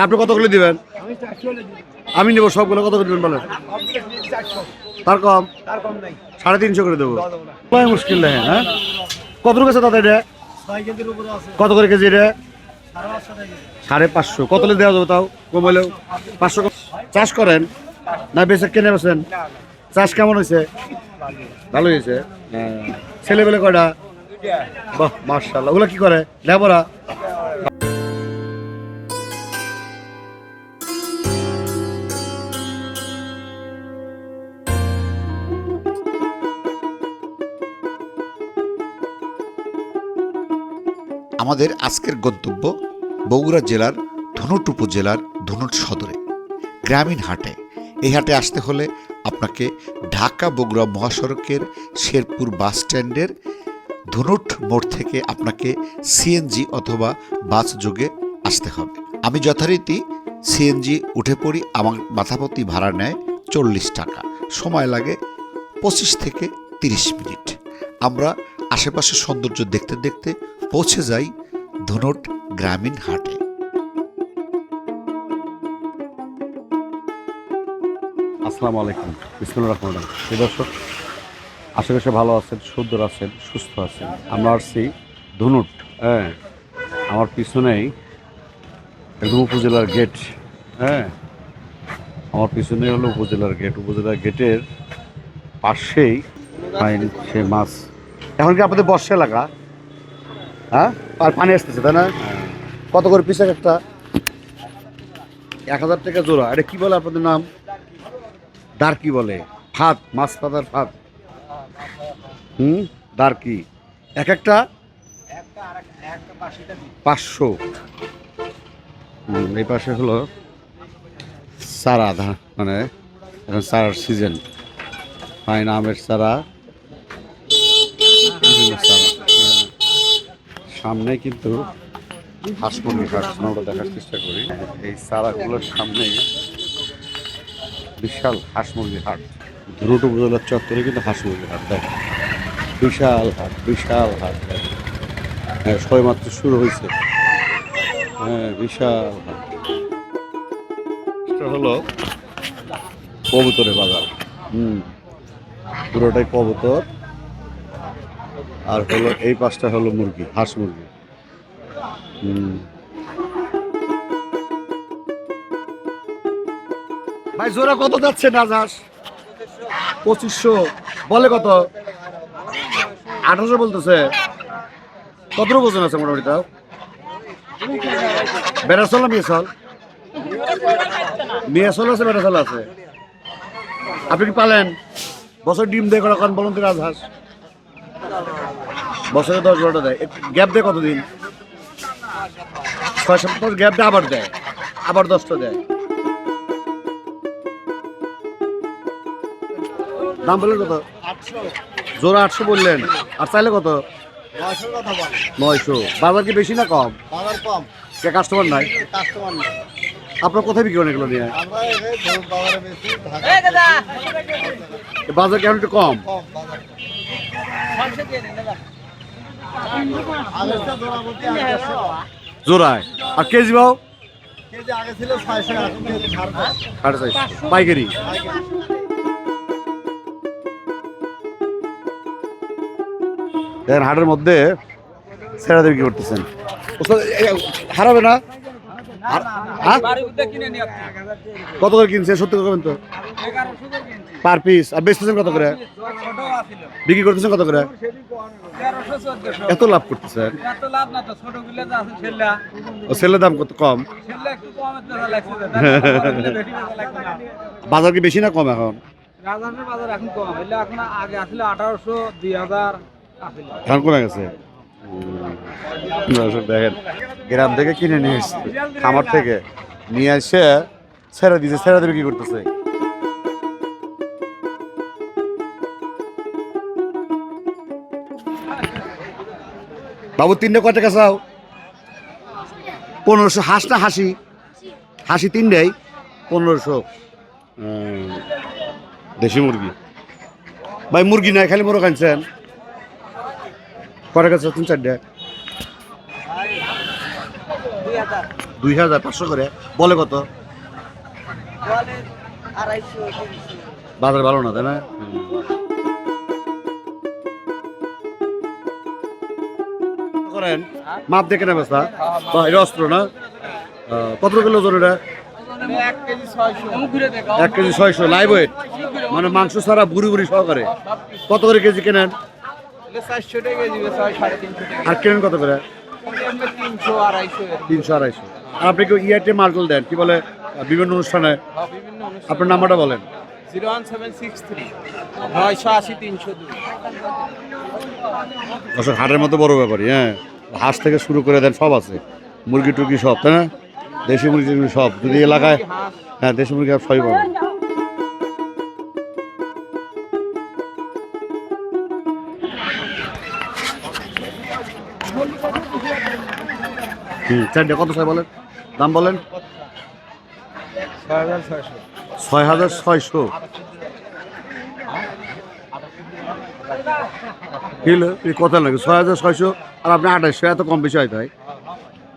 আপনি কত করে দিবেন? আমি নেব সবগুলো। কত করে দিবেন বলেন? তার কম? নাই সাড়ে তিনশো করে দেবো। মুশকিল দেখেন হ্যাঁ? কত উপরে আছে কত করে কেজি এটা? সাড়ে পাঁচশো। কত দেওয়া যাবে তাও? কম পাঁচশো। চাষ করেন? না বেশি কেনে বেছেন চাষ কেমন হয়েছে? ভালো হয়েছে। ছেলেবেলে কয়টা? বাহ মার্শাল্লাহ ওগুলো কি করে? লেবরা? আমাদের আজকের গন্তব্য বগুড়া জেলার ধনুট উপজেলার ধনুট সদরে, গ্রামীণ হাটে। এই হাটে আসতে হলে আপনাকে ঢাকা বগুড়া মহাসড়কের শেরপুর বাস স্ট্যান্ডের ধনুট মোড় থেকে আপনাকে সিএনজি অথবা বাস যোগে আসতে হবে। আমি যথারীতি সিএনজি উঠে পড়ি, আমার মাথাপতি ভাড়া নেয় চল্লিশ টাকা। সময় লাগে পঁচিশ থেকে তিরিশ মিনিট। আমরা আশেপাশের সৌন্দর্য দেখতে দেখতে পৌঁছে যাই ধনুট গ্রামীণ হাটে। আসসালামু আলাইকুম। বিসমুল্লাহ রহমান রহিম। দর্শক, আশেপাশে ভালো আছেন, সুন্দর আছেন, সুস্থ আছেন। আমরা আসছি ধনুট হ্যাঁ আমার পিছনেই একদম উপজেলার গেট হ্যাঁ আমার পিছনে হলো উপজেলার গেট। উপজেলার গেটের পাশেই সে মাছ এখন কি আপনাদের বর্ষা এলাকা? হ্যাঁ? আর পানি আসতেছে, তাই না? কত করে পিস একটা? এক হাজার টাকা জোড়া। এটা কি বলে আপনাদের নাম? দারকি বলে। ফাত মাছ পাতার ফাত হুম? দারকি এক একটা? পাঁচশো। এই পাশে হলো ধা- মানে এখন চারার সিজন ফাইন আমের হ্যাঁ। সামনে কিন্তু হাঁস মুরগি আমরা দেখার চেষ্টা করি। এই চারাগুলোর সামনেই বিশাল হাঁস হাট। ধুরুট উপজেলার চত্বরে কিন্তু হাঁস মুরগির হাট দেখ বিশাল হাট বিশাল হাট। হ্যাঁ সবেমাত্র শুরু হয়েছে। হ্যাঁ বিশাল হাট। হলো কবুতরের বাজার। হুম, পুরোটাই কবুতর। আর হলো এই পাশটা হলো মুরগি, হাঁস মুরগি। ভাই, জোড়া কত যাচ্ছে না যাস পঁচিশশো। বলে কত? আঠারোশো বলতেছে। কত ওজন আছে মোটামুটি তাও? বেড়াচল না মেয়েছল মেয়েছল আছে, বেড়াচল আছে। আপনি কি পালেন? বছর ডিম দেয় কখন বলুন তো রাজহাঁস বছরে দশ বারোটা দেয়। গ্যাপ দেয় কতদিন? ছয় সপ্তাহ গ্যাপ দেয় আবার দেয়। আবার দশটা দেয়। দাম বললেন কত? জোড়া আটশো বললেন। আর চাইলে কত? নয়শো। বাজার কি বেশি না কম? বাজার কম। কে কাস্টমার নাই? কাস্টমার নেই? আপনার কোথায় বিক্রি করেন এগুলো নিয়ে? বাজার কেমন একটু কম? জোড়ায়। আর কেজি চারশো। পাইকারি। হাটের মধ্যে ছেড়া বিক্রি করতেছেন। হারাবে না? কত করে কিনছে সত্যি কথা বলেন তো পার পিস আর বেচতেছেন কত করে বিক্রি করতেছেন কত করে এত লাভ করতেছেন সেলের দাম কত কম। বাজার কি বেশি না কম এখন বাজার এখন কম এখন আগে আসলে আঠারোশো দুই হাজার এখন কমে গেছে দেখেন। গ্রাম থেকে কিনে নিয়ে এসছে খামার থেকে নিয়ে এসে ছেড়ে দিছে ছেড়ে দেবে কি করতেছে? বাবু তিনটে কয় টাকা চাও? পনেরোশো হাঁস না হাসি। হাসি তিনটেই পনেরোশো। দেশি মুরগি। ভাই মুরগি নাই খালি মোরগ আনছেন। কটা গেছে তিন চারটে দুই হাজার পাঁচশো করে। বলে কত? বাজার ভালো না, তাই না? মাপ দেখে নেবে স্যার। বা এটা অস্ত্র না? কত কিলো ওজন এটা? এক কেজি ছয়শো। এক কেজি ছয়শো লাইভ ওয়েট মানে মাংস ছাড়া বুড়ি বুড়ি সহকারে। কত করে কেজি কেনেন? আর কেনেন কত করে? তিনশো আড়াইশো আর আপনি কি ইয়ারটে মার্কেল দেন কি বলে বিভিন্ন অনুষ্ঠানে? অনুষ্ঠান। আপনার নাম্বারটা বলেন। Zero one seven six three নয়শো আশি তিনশো দুই। হাটের মতো বড় ব্যাপারই হ্যাঁ? হাঁস থেকে শুরু করে দেন সব আছে। মুরগি টুরগি সব তাই না? দেশি মুরগি সব যদি এলাকায় হ্যাঁ দেশি মুরগি সবই পাবেন। হুম চারটে কত ছয় বলেন? দাম বলেন? ছয় হাজার ছয়শো। কিলো এই কথা লাগে ছয় হাজার ছয়শো, আর আপনি আঠাইশশো এত কম বেশি হয় তাই?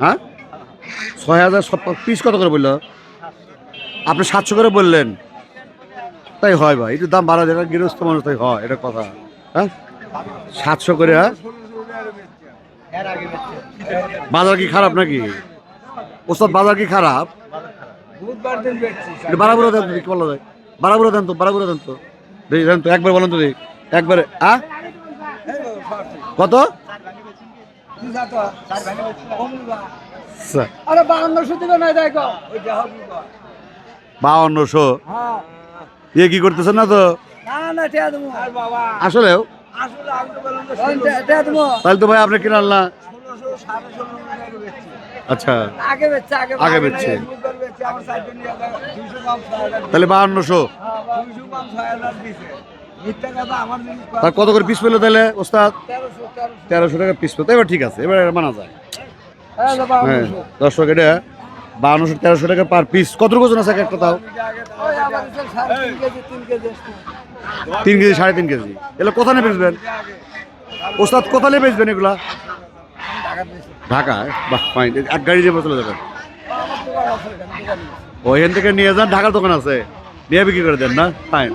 হ্যাঁ? ছয় হাজার পিস কত করে বলল? আপনি সাতশো করে বললেন। তাই হয় ভাই, একটু দাম বাড়া যায় গৃহস্থ মানুষ তাই হয়, এটা কথা। হ্যাঁ? সাতশো করে হ্যাঁ? বাজার কি খারাপ নাকি? ওস্তাদ বাজার কি খারাপ? বারাবুরা দেন তো কি বলা যায়? বারাবুরা দেন তো বারাবুরা দেন তো। দেন তো একবার বলেন তো দেখি। একবারে আ? কত? না বাউন্নশো হ্যাঁ। ইয়ে কি করতেছেন না তো? না না টিয়া দেবো। আর বাবা আসলেও তাহলে তো ভাই আপনি কিনে আনলাম আচ্ছা। আগে বেচছে আগে তাহলে জিনিস তার কত করে পিস পেল তাহলে ওস্তাদ? তেরোশো টাকা পিস পেল। এবার ঠিক আছে এবার মানা যায়। হ্যাঁ হ্যাঁ বাহান্নশো দর্শক এটা বাউন্নশো তেরোশো টাকা পার পিস কত ওজন আছে একটা তাও। তিন কেজি সাড়ে তিন কেজি। এগুলো কোথায় বেচবেন? ওস্তাদ কোথায় বেচবেন এগুলা? ঢাকায়? ওইখান থেকে নিয়ে যান, ঢাকার দোকান আছে। নিয়ে বিক্রি করে দেন, না? ফাইন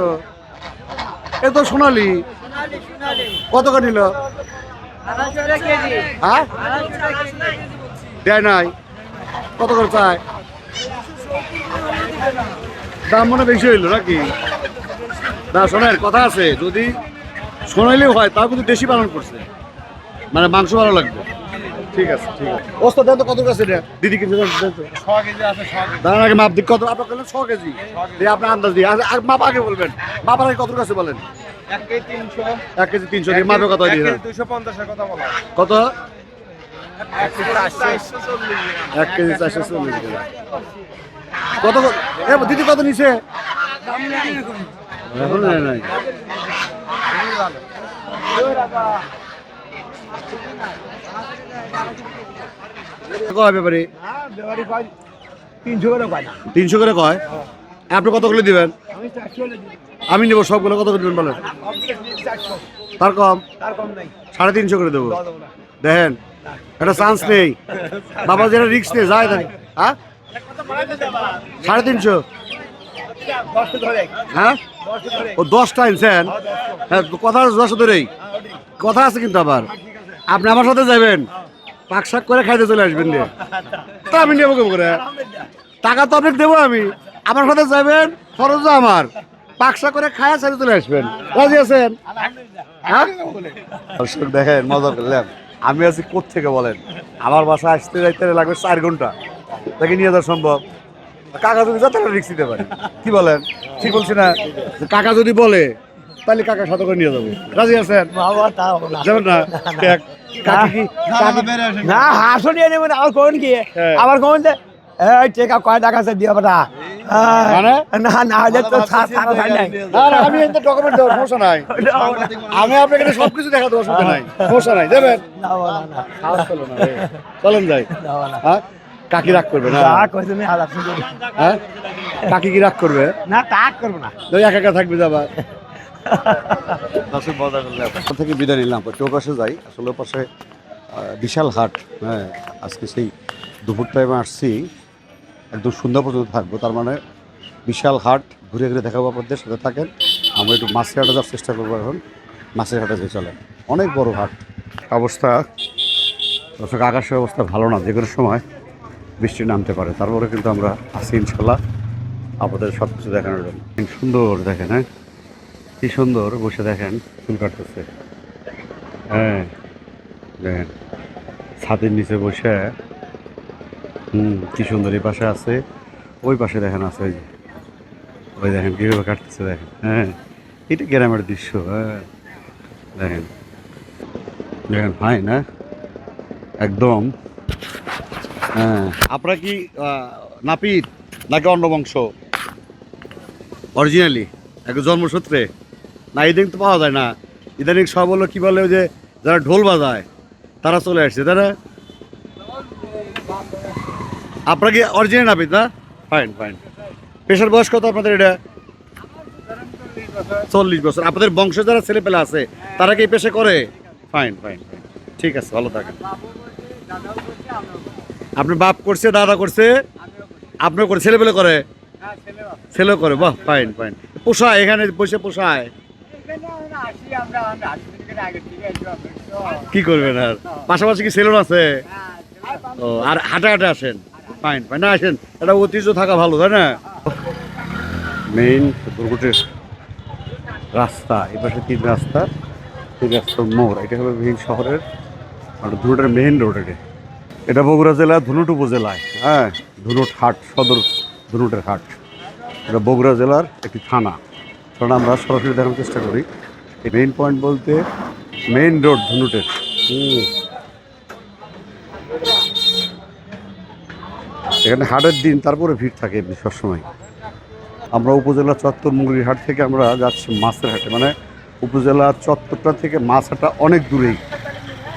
তো এ তো সোনালি। কত করে হ্যাঁ? দেয় নাই। কত করে চায়? দাম মনে বেশি হইল নাকি? না শোনেন কথা আছে। যদি সোনালিও হয় তাও কিন্তু দেশি পালন করছে। মানে মাংস ভালো লাগবে। ঠিক আছে ঠিক আছে। দেন তো কত এটা দিদি আগে মাপ দিক কত? আপনার বললেন ছ কেজি। দিয়ে আপনার আন্দাজ দিয়ে। আর- আর মাপ আগে বলবেন। আগে কত কাছে বলেন? এক কেজি তিনশো। এক কেজি তিনশো দিয়ে মাপে কত দিয়ে দেন? পঞ্চাশের কথা বলা কত? এক কেজি চারশো। চল্লিশ এক কেজি চারশো চল্লিশ টাকা কত দিদি কত নিছে? ব্যাপারে? তিনশো করে কয় আপনি কত করে দিবেন? আমি নেব সবগুলো কত করে দিবেন বলেন? তার কম? তার কম নাই। সাড়ে তিনশো করে দেবো। দেখেন একটা চান্স নেই। বাবা যেটা রিক্স নেই যায় তাই হ্যাঁ? সাড়ে তিনশো? হ্যাঁ? ও দশটা আনছেন? হ্যাঁ কথা ধরেই। কথা আছে কিন্তু আবার। আপনি আমার সাথে যাবেন। পাক শাক করে খাইতে চলে আসবেন তা আমি নেব কেমন করে? টাকা তো আপনাকে দেবো আমি। আমার সাথে যাবেন খরচও আমার। পাক শাক করে খায়া ছেড়ে চলে আসবেন। রাজি আছেন? হ্যাঁ? দর্শক দেখেন মজা করলাম আমি আছি থেকে বলেন? আমার বাসা আসতে যাইতে লাগবে চার ঘণ্টা। তাকে নিয়ে যাওয়া সম্ভব। কাকা যদি যা তাহলে রিক্স দিতে পারে। কি বলেন? ঠিক বলছি না? কাকা যদি বলে তাহলে কাকা সাথে করে নিয়ে যাব। রাজি আছেন? বাবা তাও না। যাবেন না? না হাসো নিয়ে নেবেন আমার কোন কি? হ্যাঁ। আবার কোন যে এই টেকা কয় টাকা আছে দিয়ে বেটা মানে? আমি এতে দেবো আমি আপনাকে সবকিছু দেখা দেবো সমস্যা নাই। সমস্যা নাই। চলেন যাই। না বাবা, না। হ্যাঁ? কাকি রাগ করবে না? তা হাজার হ্যাঁ? কাকি কি রাগ করবে? না তা করব না। ওই একা একা থাকবে যাবা দর্শক মজা করলে থেকে বিদায় নিলাম একটু ও পাশে যাই। আসলে পাশে বিশাল হাট হ্যাঁ আজকে সেই দুপুর টাইমে আসছি। একদম সন্ধ্যা পর্যন্ত থাকব তার মানে বিশাল হাট ঘুরে ঘুরে দেখাবো আপনাদের সাথে থাকেন। আমরা একটু মাছের হাটে যাওয়ার চেষ্টা করব এখন। মাছের হাটে যে চলে অনেক বড় হাট। অবস্থা দর্শক আকাশের অবস্থা ভালো না যে কোনো সময়। বৃষ্টি নামতে পারে। তারপরে কিন্তু আমরা আছি ইনশাল্লাহ আপনাদের সব কিছু দেখানোর জন্য। সুন্দর দেখেন হ্যাঁ? কি সুন্দর বসে দেখেন, ফুল কাটতেছে। হ্যাঁ দেখেন, ছাদের নিচে বসে। হুম, কি সুন্দর, এই পাশে আছে, ওই পাশে দেখেন আছে ওই যে। ওই দেখেন, কীভাবে কাটতেছে দেখেন হ্যাঁ? এটা গ্রামের দৃশ্য হ্যাঁ? দেখেন দেখেন হাই না একদম হ্যাঁ আপনারা কি নাপিত নাকি অন্য বংশ অরিজিনালি এক জন্মসূত্রে। না ইদানিং তো পাওয়া যায় না। ইদানিং সব হলো কি বলে যে যারা ঢোল বাজায় তারা চলে আসছে তারা আপনারা কি অরিজিনাল নাপিত না? ফাইন ফাইন পেশার বয়স কত আপনাদের এটা? চল্লিশ বছর। আপনাদের বংশ যারা ছেলে পেলে আছে তারা কি পেশা করে? ফাইন ফাইন ঠিক আছে ভালো থাকেন। আপনার বাপ করছে, দাদা করছে? আপনার করে ছেলে পেলে করে? ছেলে করে, বাহ ফাইন ফাইন পোষায়, এখানে বসে পোষায়? কি করবেন আর? পাশাপাশি কি সেলুন আছে? ও, আর হাঁটা হাঁটা আসেন? ফাইন ফাইন না আসেন এটা ঐতিহ্য থাকা ভালো, তাই না? মেইন দুর্গটের রাস্তা, এই পাশে তিন রাস্তা, তিন রাস্তার মোড়, এটা হবে মেইন শহরের, আর ধুনুটের মেইন রোড এটা এটা বগুড়া জেলা, ধুনুট উপজেলায়। হ্যাঁ ধুনুট হাট, সদর ধুনুটের হাট। এটা বগুড়া জেলার একটি থানা। কারণ আমরা সরাসরি দেখানোর চেষ্টা করি। এই মেইন পয়েন্ট বলতে মেইন রোড ধুনুটের। এখানে হাটের দিন, তারপরে ভিড় থাকে সবসময়। আমরা উপজেলা চত্বর মুঙ্গির হাট থেকে আমরা যাচ্ছি মাছের হাটে। মানে উপজেলা চত্বরটা থেকে মাছ হাটটা অনেক দূরেই।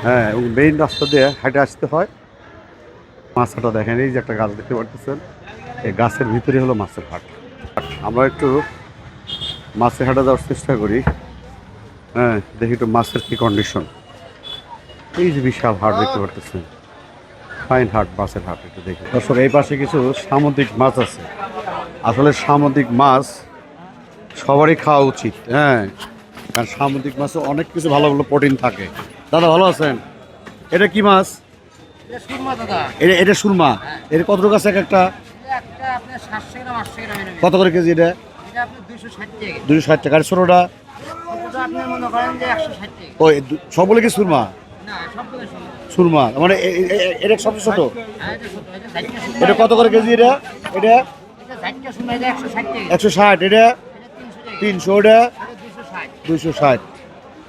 হ্যাঁ এবং মেইন রাস্তা দিয়ে হাটে আসতে হয়। মাছ হাটা দেখেন, এই যে একটা গাছ দেখতে পারতেছেন, এই গাছের ভিতরে হলো মাছের হাট। আমরা একটু মাছের হাটে যাওয়ার চেষ্টা করি। হ্যাঁ দেখি একটু মাছের কি কন্ডিশন এই যে বিশাল হাট দেখতে পারতেছেন। ফাইন হাট, মাছের হাট, একটু দেখি। দর্শক, এই পাশে কিছু সামুদ্রিক মাছ আছে। আসলে সামুদ্রিক মাছ সবারই খাওয়া উচিত হ্যাঁ। কারণ সামুদ্রিক মাছে অনেক কিছু ভালো ভালো প্রোটিন থাকে। দাদা, ভালো আছেন? এটা কি মাছ? এটা এটা সুরমা। এটা কত আছে এক একটা? কত করে কেজি এটা? দুশো ষাট টাকা। আর ছোটোটা? দু- সবগুলো কি সুরমা? সুরমা। মানে এটা সবচেয়ে ছোট? এটা কত করে কেজি এটা? এটা? একশো ষাট এটা? তিনশো এটা? দুইশো ষাট।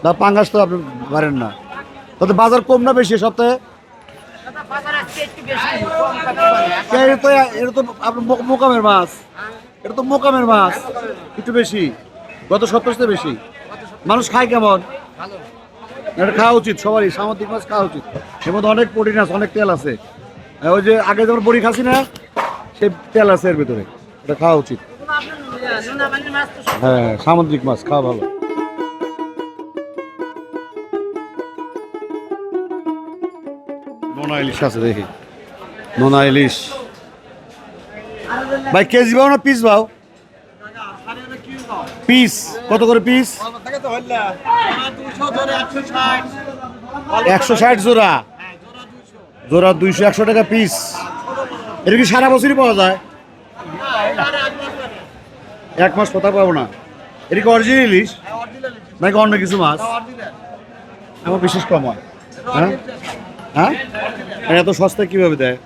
না পাঙ্গাস তো আপনি পারেন না। তাতে বাজার কম না বেশি সপ্তাহে? তো এটা তো আপনার মোকামের মাছ। এটা তো মোকামের মাছ। একটু বেশি। গত সপ্তাহে বেশি। মানুষ খায় কেমন? এটা খাওয়া উচিত সবারই, সামুদ্রিক মাছ খাওয়া উচিত। এর মধ্যে অনেক প্রোটিন আছে, অনেক তেল আছে। ওই যে আগে যেমন বড়ি খাসি না, সেই তেল আছে এর ভিতরে। এটা খাওয়া উচিত। হ্যাঁ সামুদ্রিক মাছ, খাওয়া ভালো। নোনা ইলিশ আছে, দেখি। নোনা ইলিশ ভাই, কেজি পাও না পিস পাও পিস। কত করে পিস? একশো ষাট জোড়া। জোড়া দুইশো, একশো টাকা পিস। এটা কি সারা বছরই পাওয়া যায়? এক মাস কোথাও পাবো না। এটা কি অরিজিনাল ইলিশ? নাকি অন্য কিছু মাছ? আমার বিশেষ কম হয়। হ্যাঁ? হ্যাঁ? এত সস্তা কীভাবে দেয়?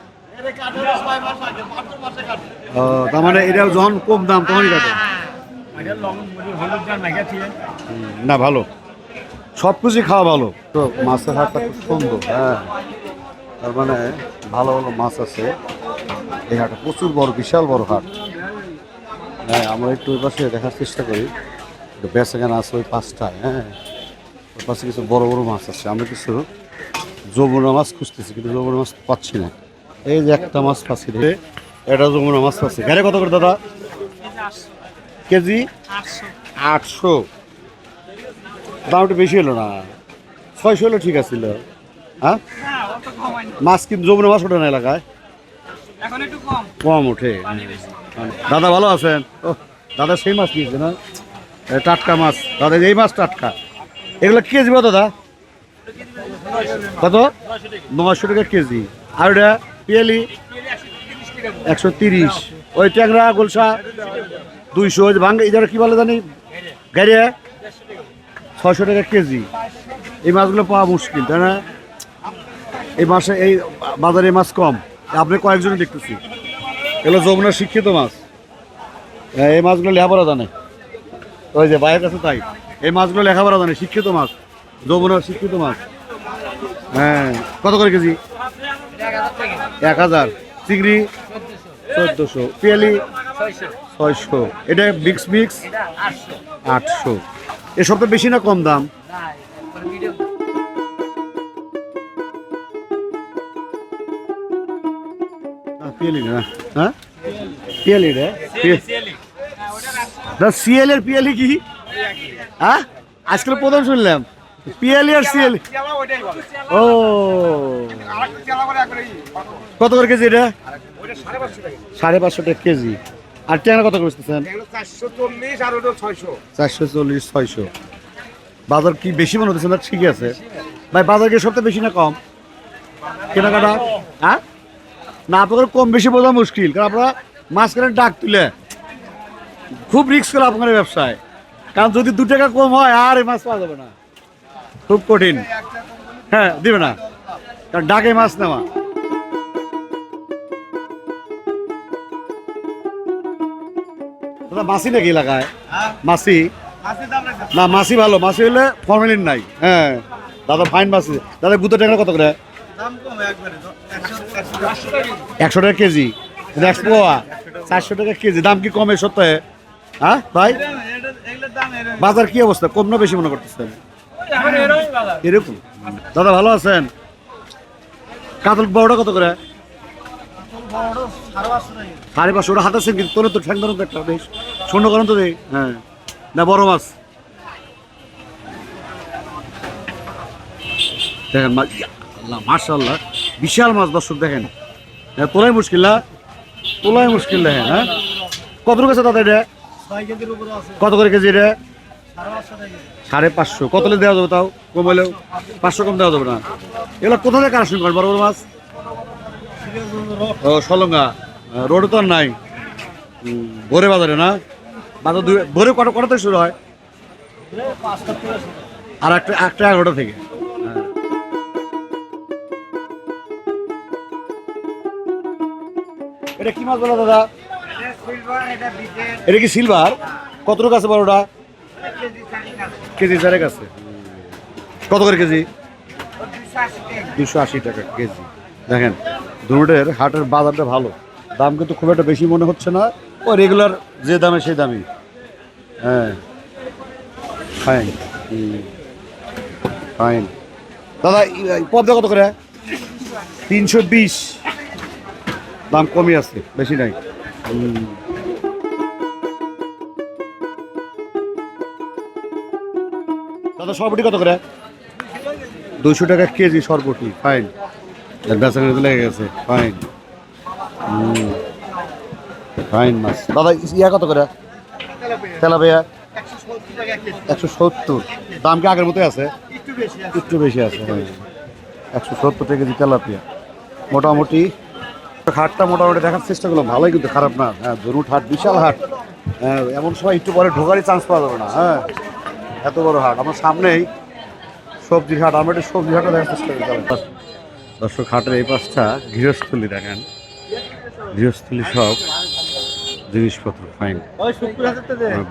ও, তার মানে এটা যখন কম দাম তখনই কাটে। না ভালো। সব কিছুই খাওয়া ভালো। তো মাছের হাটটা খুব সুন্দর হ্যাঁ। তার মানে ভালো ভালো মাছ আছে। এই হাটে প্রচুর বড় বিশাল বড় হাট। হ্যাঁ আমরা একটু ওই পাশে দেখার চেষ্টা করি। বেচাকেনা আছে ওই পাঁচটায় হ্যাঁ। ওই পাশে কিছু বড় বড় মাছ আছে। আমরা কিছু যমুনা মাছ খুঁজতেছি কিন্তু যমুনা মাছ পাচ্ছি না। এই যে একটা মাছ পাচ্ছি রে এটা যমুনা মাছ পাচ্ছি। গাড়ি কত করে দাদা? কেজি? আটশো। দাম একটু বেশি হলো না। ছয়শো হলো ঠিক আছিল। হ্যাঁ? মাছ কিন্তু যমুনা মাছ ওঠে না এলাকায়। কম। ওঠে। দাদা ভালো আছেন? ও দাদা সেই মাছ নিয়েছে না? টাটকা মাছ। দাদা এই মাছ টাটকা। এগুলো কেজি দাদা? কত? নশো টাকা কেজি। আর ওটা পিয়ালি একশো তিরিশ। ওই ট্যাংরা গোলসা দুইশো। ভাঙ্গা ইধারে কি বলে জানি? গাড়িয়া। ছয়শো টাকা কেজি। এই মাছগুলো পাওয়া মুশকিল তাই না? এই মাসে এই বাজারে মাছ কম। আপনি কয়েকজন দেখতেছি। এগুলো যমুনার শিক্ষিত মাছ। হ্যাঁ, এই মাছগুলো লেখাপড়া জানে। ওই যে বাইরের কাছে তাই। এই মাছগুলো লেখাপড়া জানে শিক্ষিত মাছ। যমুনার শিক্ষিত মাছ। হ্যাঁ কত করে কেজি? এক হাজার। চিংড়ি? চোদ্দশো। পিয়ালি? ছয়শো। এটা মিক্স মিক্স আটশো। এসব তো বেশি না কম দাম? পিয়ালি হ্যাঁ? পিয়ালি কি? হ্যাঁ? আজকাল প্রথম শুনলাম। পিয়ালি আর সিএল। ও। কত করে কেজি এটা? সাড়ে পাঁচশো টাকা কেজি। আর ট্যাংরা কত করতেছেন চারশো চল্লিশ, ছয়শো। বাজার কি বেশি মনে হচ্ছে না? ঠিকই আছে। ভাই, বাজার কি সবথেকে বেশি না কম? কেনাকাটা? হ্যাঁ? না, আপনাদের কম বেশি বোঝা মুশকিল, কারণ আপনারা মাঝখানে ডাক তুলে খুব রিস্ক করে আপনার ব্যবসায়। কারণ যদি দু টাকা কম হয়, আর এই মাছ পাওয়া যাবে না। খুব কঠিন। হ্যাঁ দিবে না। কারণ ডাকে মাছ নেওয়া। দাদা মাসি নাকি এলাকায়? মাসি না মাসি ভালো। মাসি হলে ফর্মেলিন নাই। হ্যাঁ। দাদা ফাইন মাসি দাদা গুতো টাকা কত করে? দাম কম একবারে একশো টাকা। কেজি। একশো পোয়া। চারশো টাকা কেজি। দাম কি কমে সপ্তাহে? হ্যাঁ ভাই? বাজার কি অবস্থা? কম না বেশি মনে করতেছেন? এরকম। দাদা ভালো আছেন? কাতল বড়টা কত করে? সাড়ে পাঁচশো। ওটা হাতাচ্ছেন কিন্তু তোর তো ঠ্যাং ধরুন তো একটা বেশ। শূন্য করেন তো দেই। হ্যাঁ। না বড় মাছ। দেখেন আল্লাহ মার্শাল্লাহ বিশাল মাছ দর্শক দেখেন। হ্যাঁ, তোলাই মুশকিল না? তোলাই মুশকিল দেখেন হ্যাঁ। কত রকম দাদা এটা? আছে। কত করে কেজি এটা? সাড়ে পাঁচশো। টাকা সাড়ে পাঁচশো কত দেওয়া যাবে তাও? কম হলেও পাঁচশো কম দেওয়া যাবে না। এগুলো কোথা থেকে করেন বড় বড় মাছ? সলঙ্গা। রোডে তো আর নাই। ভোরে বাজারে না? বাজার দুই ভোরে কটা কটা শুরু হয়? আর একটা একটা এগারোটা থেকে। এটা কি মাছ বলো দাদা? এটা কি সিলভার? কত টাকা আছে বড়টা? কেজি চারেক আছে। কত করে কেজি? দুশো আশি টাকা কেজি। দেখেন দুটের হাটের বাজারটা ভালো। দাম কিন্তু খুব একটা বেশি মনে হচ্ছে না। ও রেগুলার যে দামে সেই দামই হ্যাঁ। ফাইন ফাইন দাদা পদ্মা কত করে? তিনশো বিশ। দাম কমই আছে বেশি নাই। দাদা সরবটি কত করে? দুশো টাকা কেজি সরবটি ফাইন বেচা কিনে লেগে গেছে ফাইন ফাইন মাছ। দাদা ইয়া কত করে? তেলাপিয়া? একশো সত্তর। দাম কি আগের মতোই আছে? একটু বেশি আছে। একটু বেশি আছে একশো সত্তর টাকা কেজি তেলাপিয়া। মোটামুটি হাটটা মোটামুটি দেখার চেষ্টা করলাম ভালোই কিন্তু খারাপ না। হ্যাঁ ধরুন হাট বিশাল হাট। হ্যাঁ এমন সময় একটু পরে ঢোকারই চান্স পাওয়া যাবে না হ্যাঁ। এত বড় হাট। আমার সামনেই সবজি হাট। আমরা একটু সবজি হাটও দেখার চেষ্টা করি। দর্শক হাটের এই পাশটা গৃহস্থলী দেখেন। গৃহস্থলী সব জিনিসপত্র ফাইন।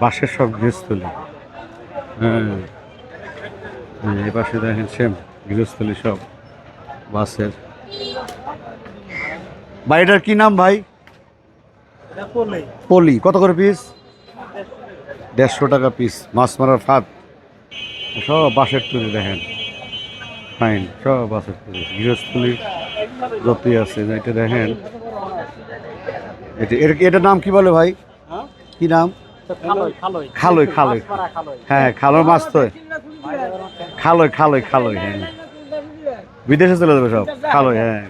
বাঁশের সব গৃহস্থলী। হ্যাঁ। হ্যাঁ, এই পাশে দেখেন সেম গৃহস্থলী সব বাসের বাড়িটার কি নাম ভাই? পলি। কত করে পিস দেড়শো। টাকা পিস মাছ মারার ফাঁদ। সব বাঁশের তৈরি দেখেন। ফাইন সব বাঁশের তৈরি গৃহস্থলী যতই আছে এটা দেখেন। এটা এটার নাম কি বলে ভাই? কি নাম? খালোই খালোই। হ্যাঁ খালোর মাছ তো। খালই খালই খালই হ্যাঁ। বিদেশে চলে যাবে সব। খালই হ্যাঁ।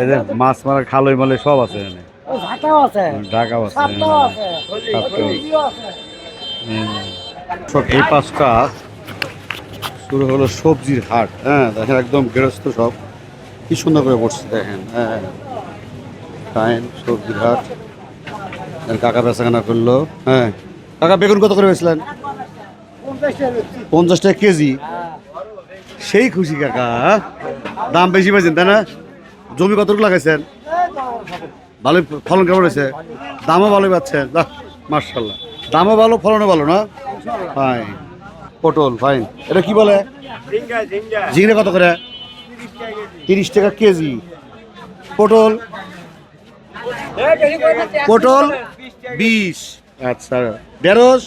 এই যে মাছ মারা খালই মালে সব আছে এখানে। ঢাকাও আছে। ঢাকাও আছে শুরু হলো সবজির হাট হ্যাঁ দেখেন একদম গৃহস্থ সব। কি সুন্দর করে বসছে, দেখেন হ্যাঁ টাইম সবজির হাট। কাকা বেচাকেনা করল হ্যাঁ। কাকা, বেগুন কত করে বেচলেন? পঞ্চাশ টাকা কেজি। সেই খুশি কাকা হ্যাঁ? দাম বেশি পাইছেন, তাই না? জমি কতটুকু লাগাইছেন? ভালোই ফলন কেমন হয়েছে? দামও ভালোই পাচ্ছেন মার্শাল্লাহ দামও ভালো, ফলনও ভালো, না? ফাইন পটল ফাইন এটা কি বলে? ঝিঙে কত করে? তিরিশ টাকা কেজি। পটল? পটল? বিশ। আচ্ছা। ঢেঁড়স?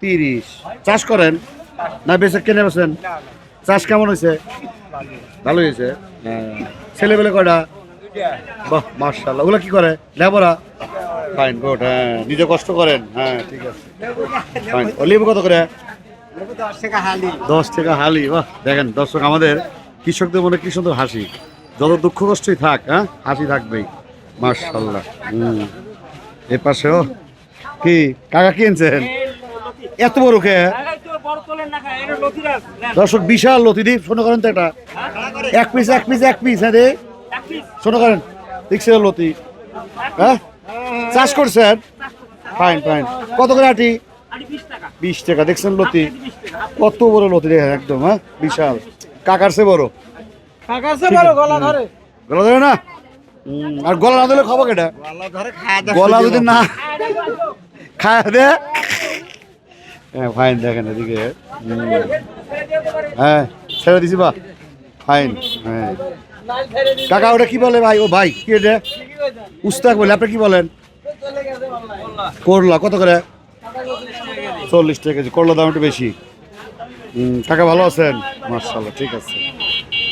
তিরিশ। চাষ করেন? না বেচে কেনে বেছেন চাষ কেমন হয়েছে? ভালো হয়েছে। হ্যাঁ। ছেলে পেলে কয়টা? বাহ মার্শাল্লাহ ওগুলো কি করে? লেবরা? ফাইন গুড হ্যাঁ। নিজে কষ্ট করেন। হ্যাঁ ঠিক আছে। ফাইন লেবু কত করে? দশ টাকা হালি। বাহ। দেখেন, দর্শক, আমাদের কৃষকদের মনে কি সুন্দর হাসি। যত দুঃখ কষ্টই থাক হ্যাঁ? হাসি থাকবেই। মার্শাল্লাহ হুম। এ পাশেও কি? কাকা কিনছেন এত বড় কে? দর্শক, বিশাল লতি দি শোনো করেন তো এটা এক পিস এক পিস এক পিস হ্যাঁ রে শোনো করেন। দেখছে লতি? হ্যাঁ? চাষ করছেন? ফাইন ফাইন কত করে আটি? বিশ টাকা। দেখছেন লতি? কত বড় লতি দেখেন একদম হ্যাঁ? বিশাল। কাকার সে বড়। কাকার সে বড় গলা ধরে। গলা ধরে না? আর গলা না দিলে খাব কেটা গলা ধরে খাওয়া গলা যদি না খায় দে। হ্যাঁ ফাইন দেখেন এদিকে। হ্যাঁ ছেড়ে দিছি বা। ফাইন হ্যাঁ। কাকা ওটা কি বলে ভাই? ও ভাই কি এটা উস্তাক বলে আপনি কি বলেন? করলা কত করে? চল্লিশ টাকা কেজি করলা দাম একটু বেশি। কাকা ভালো আছেন? মার্শাল্লাহ ঠিক আছে।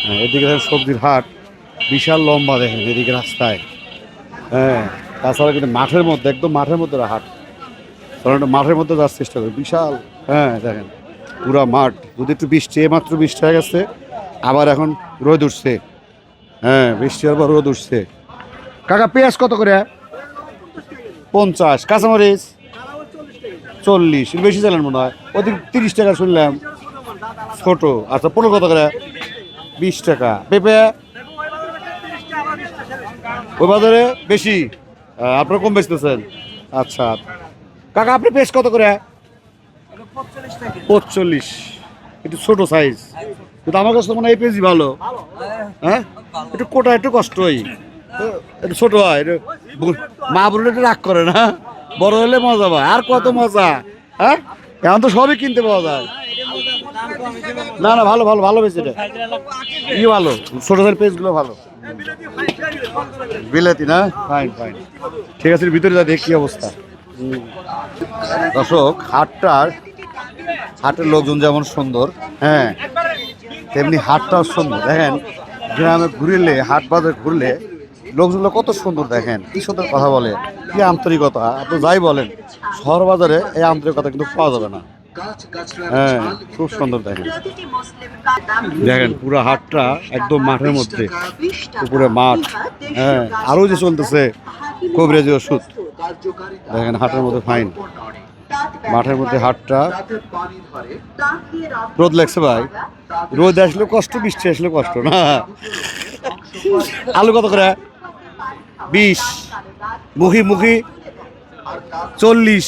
হ্যাঁ এদিকে দেখেন সবজির হাট, বিশাল লম্বা দেখেন এদিকে রাস্তায়। হ্যাঁ তাছাড়া কিন্তু মাঠের মধ্যে, একদম মাঠের মধ্যে হাট। কারণ মাঠের মধ্যে যাওয়ার চেষ্টা করি। বিশাল হ্যাঁ দেখেন, পুরা মাঠ। যদি একটু বৃষ্টি মাত্র বৃষ্টি হয়ে গেছে, আবার এখন রোদ উঠছে। হ্যাঁ বৃষ্টি পর রোদ উঠছে। কাকা, পেঁয়াজ কত করে? পঞ্চাশ। কাঁচামরিচ? চল্লিশ বেশি চালান মনে হয়। ওদিক তিরিশ টাকা শুনলাম। ছোট আচ্ছা পনেরো কত করে? বিশ টাকা। পেঁপে? ওই বাজারে বেশি? আপনারা কম বেচতেছেন? আচ্ছা। কাকা, আপনি পেঁয়াজ কত করে? পঁচল্লিশ। একটু ছোট সাইজ কিন্তু আমার কাছে মনে হয় এই পেঁয়াজই ভালো। হ্যাঁ? একটু কোটা, একটু কষ্টই। একটু ছোট হয় মা বোনের একটু রাগ করে না? বড় হলে মজা পায়। আর কত মজা? হ্যাঁ? এখন তো সবই কিনতে পাওয়া যায়। না না ভালো ভালো ভালো বেশি এটা ই ভালো। ছোট ছোট পেজগুলো ভালো। বিলাতি না? ফাইন ফাইন ঠিক আছে ভিতরে যা দেখি অবস্থা। দর্শক হাটটার হাটের লোকজন যেমন সুন্দর হ্যাঁ। তেমনি হাটটাও সুন্দর। দেখেন গ্রামে ঘুরলে হাট বাজার ঘুরলে লোকজনগুলো কত সুন্দর দেখেন, কি সুন্দর কথা বলে, কি আন্তরিকতা, আপনি যাই বলেন শহর বাজারে এই আন্তরিকতা কিন্তু পাওয়া যাবে না। হ্যাঁ খুব সুন্দর দেখেন। দেখেন, পুরো হাটটা একদম মাঠের মধ্যে, উপরে মাঠ হ্যাঁ আরও যে চলতেছে কবিরাজি ওষুধ, দেখেন হাটের মধ্যে ফাইন মাঠের মধ্যে হাটটা রোদ লাগছে ভাই। রোদ আসলে কষ্ট, বৃষ্টি আসলে কষ্ট না? আলু কত করে? বিশ মুখি মুখি চল্লিশ,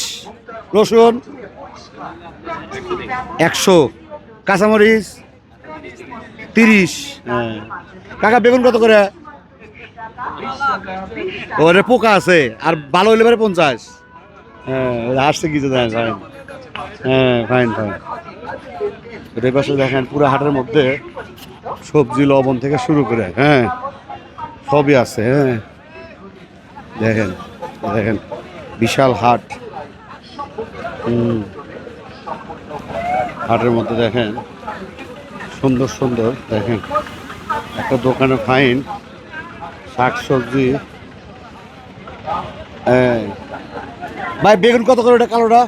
রসুন একশো, কাঁচামরিচ তিরিশ। কাকা, বেগুন কত করে? ওরে পোকা আছে, আর ভালো হইলে পারে পঞ্চাশ। হ্যাঁ আসছে কিছু দেন ফাইন হ্যাঁ ফাইন ফাইন এটার পাশে দেখেন, পুরো হাটের মধ্যে সবজি, লবণ থেকে শুরু করে হ্যাঁ সবই আছে হ্যাঁ। দেখেন দেখেন, বিশাল হাট। হাটের মধ্যে দেখেন, সুন্দর সুন্দর, দেখেন। একটা দোকানে ফাইন শাক সবজি ভাই, বেগুন কত করে এটা কালোটা?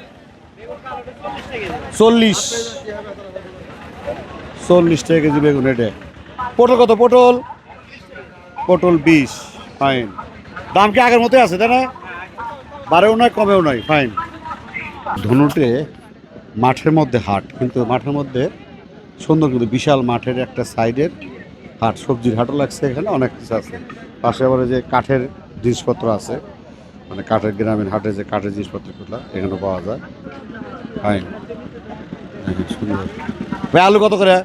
চল্লিশ। চল্লিশ টাকা কেজি বেগুন, এটা। পটল কত? পটল? পটল বিশ, ফাইন। দাম কি আগের মতোই আছে, তাই না? বাড়েও নয় কমেও নয় ফাইন ধনুটে মাঠের মধ্যে হাট, কিন্তু মাঠের মধ্যে সুন্দর কিন্তু বিশাল মাঠের একটা সাইডের হাট, সবজির হাটও লাগছে এখানে, অনেক কিছু আছে। পাশে আবার যে কাঠের জিনিসপত্র আছে মানে কাঠের গ্রামীণ হাটে যে কাঠের জিনিসপত্রগুলো এখানে পাওয়া যায়। ফাইন সুন্দর। ভাই, আলু কত করে?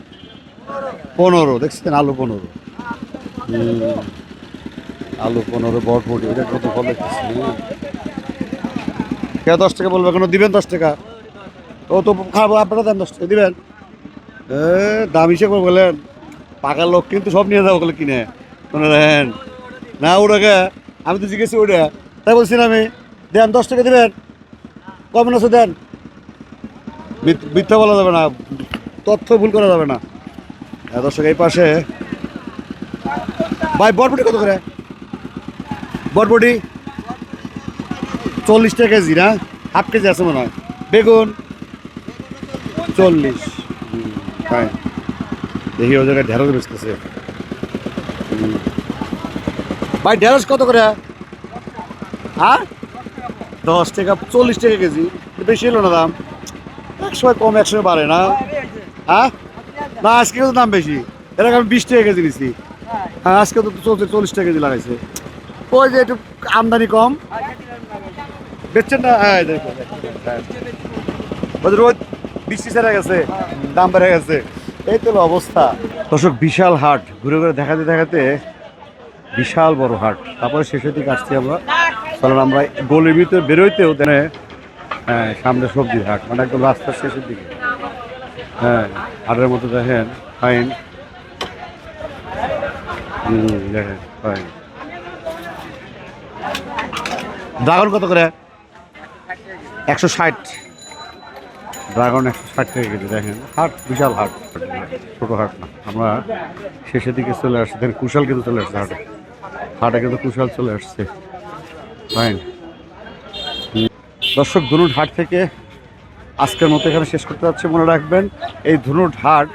পনেরো, দেখছেন আলু পনেরো। আলু পনেরো বটবটি এটা কত ফল কে দশ টাকা বলবে কোনো দিবেন দশ টাকা? ও তো খাব আপনারা দেন দশ টাকা দিবেন। এ দাম হিসেবে করে বললেন পাকা লোক কিন্তু সব নিয়ে যাব কিনে। রাখেন। না ওটাকে আমি তো জিজ্ঞেস ওটা তাই বলছি না আমি দেন দশ টাকা দিবেন। কমন আছে দেন। মিথ- মিথ্যা বলা যাবে না তথ্য ভুল করা যাবে না। হ্যাঁ, দর্শক এই পাশে। ভাই বরবটি কত করে? বরবটি, চল্লিশ টাকা কেজি না? হাফ কেজি আছে মনে হয়। বেগুন, চল্লিশ। তাই। দেখি ও জায়গায় ঢেঁড়স বেচতেছে। ভাই, ঢেঁড়স কত করে? হ্যাঁ দশ টাকা, চল্লিশ টাকা কেজি। বেশি হলো না দাম? একসময় কম, একসময় বাড়ে না। হ্যাঁ না আজকে দাম বেশি। এরকম আমি বিশ টাকা কেজি নিছি। হ্যাঁ আজকে তো চলছে চল্লিশ টাকা কেজি লাগাইছে। ওই যে একটু আমদানি কম। বেচছেন না? হ্যাঁ হ্যাঁ। রোজ বৃষ্টি ছেড়ে গেছে, দাম বেড়ে গেছে। এই তো অবস্থা। দর্শক, বিশাল হাট। ঘুরে ঘুরে দেখাতে দেখাতে বিশাল বড় হাট। তারপরে শেষের দিকে আসছি আমরা। কারণ আমরা গলির ভিতরে বেরোইতেও দেনে হ্যাঁ সামনে সবজির হাট। মানে একদম রাস্তার শেষের দিকে। হ্যাঁ হাটের মতো দেখেন, ফাইন। হুম, দেখেন, ফাইন। ড্রাগন কত করে? একশো ষাট। ড্রাগন একশো ষাট টাকা কেজি, দেখেন। হাট, বিশাল হাট। ছোটো হাট না। আমরা শেষের দিকে চলে আসছি। দেখেন, কুশাল কিন্তু চলে আসছে হাটে। হাটে কিন্তু কুশাল চলে আসছে। ফাইন দর্শক ধনুট হাট থেকে আজকের মতো এখানে শেষ করতে যাচ্ছে। মনে রাখবেন, এই ধনুট হাট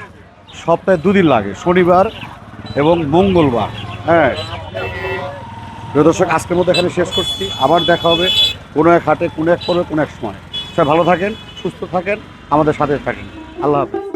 সপ্তাহে দুদিন লাগে। শনিবার এবং মঙ্গলবার। হ্যাঁ। প্রিয় দর্শক, আজকের মধ্যে এখানে শেষ করছি। আবার দেখা হবে কোনো এক হাটে, কোনো এক পরে কোনো এক সময়। সবাই ভালো থাকেন, সুস্থ থাকেন, আমাদের সাথে থাকেন। আল্লাহ হাফিজ।